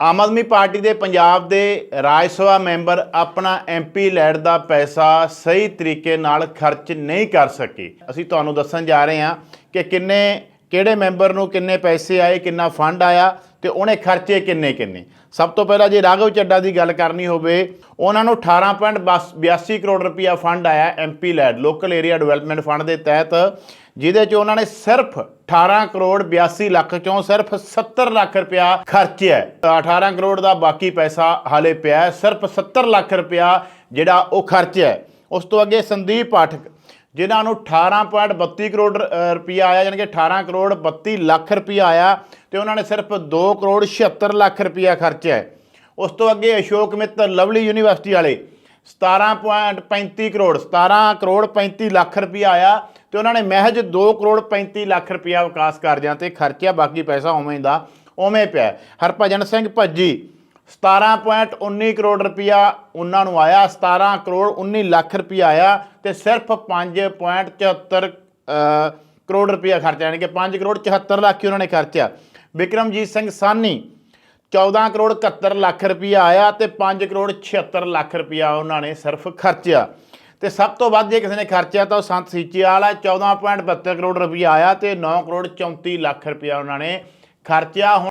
Aam Aadmi party ਦੇ ਪੰਜਾਬ ਦੇ Rajya Sabha member ਆਪਣਾ ਐਮਪੀ ਲੈਡ ਦਾ ਪੈਸਾ ਸਹੀ ਤਰੀਕੇ ਨਾਲ ਖਰਚ ਨਹੀਂ ਕਰ ਸਕੇ। ਅਸੀਂ ਤੁਹਾਨੂੰ ਦੱਸਣ ਜਾ ਰਹੇ ਹਾਂ ਕਿ ਕਿੰਨੇ, ਕਿਹੜੇ ਮੈਂਬਰ ਨੂੰ ਕਿੰਨੇ ਪੈਸੇ ਆਏ, ਕਿੰਨਾ ਫੰਡ ਆਇਆ ਤੇ ਉਹਨੇ ਖਰਚੇ ਕਿੰਨੇ ਕਿੰਨੇ ਸਭ ਤੋਂ ਪਹਿਲਾਂ ਜੇ ਰਾਘਵ ਚੱਡਾ ਦੀ ਗੱਲ ਕਰਨੀ ਹੋਵੇ, ਉਹਨਾਂ ਨੂੰ 18.82 ਕਰੋੜ ਰੁਪਇਆ ਫੰਡ ਆਇਆ MP LAD local area development fund ਦੇ ਤਹਿਤ, ਜਿਹਦੇ 'ਚ ਉਹਨਾਂ ਨੇ ਸਿਰਫ 18 ਕਰੋੜ 82 ਲੱਖ ਚੋਂ ਸਿਰਫ 70 ਲੱਖ ਰੁਪਇਆ ਖਰਚਿਆ ਹੈ। 18 ਕਰੋੜ ਦਾ ਬਾਕੀ ਪੈਸਾ ਹਾਲੇ ਪਿਆ ਸਿਰਫ 70 ਲੱਖ ਰੁਪਇਆ ਜਿਹੜਾ ਉਹ ਖਰਚਿਆ ਉਸ ਤੋਂ ਅੱਗੇ ਸੰਦੀਪ ਪਾਠਕ ਜਿਨ੍ਹਾਂ ਨੂੰ 18.32 ਕਰੋੜ ਅ, ਰੁਪਇਆ ਆਇਆ ਯਾਨੀ ਕਿ 18 ਕਰੋੜ 32 ਲੱਖ ਰੁਪਇਆ ਆਇਆ ਤੇ ਉਹਨਾਂ ਨੇ ਸਿਰਫ 2 ਕਰੋੜ 76 ਲੱਖ ਰੁਪਇਆ ਖਰਚਿਆ ਉਸ ਤੋਂ ਅੱਗੇ ਅਸ਼ੋਕ ਮਿੱਤਰ ਲਵਲੀ ਯੂਨੀਵਰਸਿਟੀ ਵਾਲੇ 17.35 ਕਰੋੜ 17 ਕਰੋੜ 35 ਲੱਖ ਰੁਪਇਆ ਆਇਆ ਤੇ ਉਹਨਾਂ ਨੇ ਮਹਿਜ 2 ਕਰੋੜ 35 ਲੱਖ ਰੁਪਇਆ ਵਿਕਾਸ ਕਾਰਜਾਂ ਤੇ ਖਰਚਿਆ ਬਾਕੀ ਪੈਸਾ ਉਵੇਂ ਦਾ ਉਵੇਂ ਪਿਆ ਹਰਭਜਨ ਸਿੰਘ ਭੱਜੀ 17.19 ਕਰੋੜ ਰੁਪਇਆ ਉਹਨਾਂ ਨੂੰ ਆਇਆ 17 ਕਰੋੜ 19 ਲੱਖ ਰੁਪਇਆ ਆਇਆ ਤੇ ਸਿਰਫ 5.74 ਅ, ਕਰੋੜ ਰੁਪਇਆ ਖਰਚਿਆ ਯਾਨੀ ਕਿ 5 ਕਰੋੜ 74 ਲੱਖ ਹੀ ਉਹਨਾਂ ਨੇ ਖਰਚਿਆ। ਵਿਕਰਮਜੀਤ ਸਿੰਘ ਸਾਨੀ 14 ਕਰੋੜ 71 ਲੱਖ ਰੁਪਇਆ ਆਇਆ ਤੇ 5 ਕਰੋੜ 76 ਲੱਖ ਰੁਪਇਆ ਉਹਨਾਂ ਨੇ ਸਿਰਫ ਖਰਚਿਆ। ਤੇ ਸਭ ਤੋਂ ਵੱਧ ਜੇ ਕਿਸੇ ਨੇ ਖਰਚਿਆ ਤਾਂ ਉਹ ਸੰਤ ਸੀਚੇਵਾਲ ਹੈ 14.72 ਕਰੋੜ ਰੁਪਇਆ ਆਇਆ ਤੇ 9 ਕਰੋੜ 34 ਲੱਖ ਰੁਪਇਆ ਉਹਨਾਂ ਨੇ ਖਰਚਿਆ। ਹੁਣ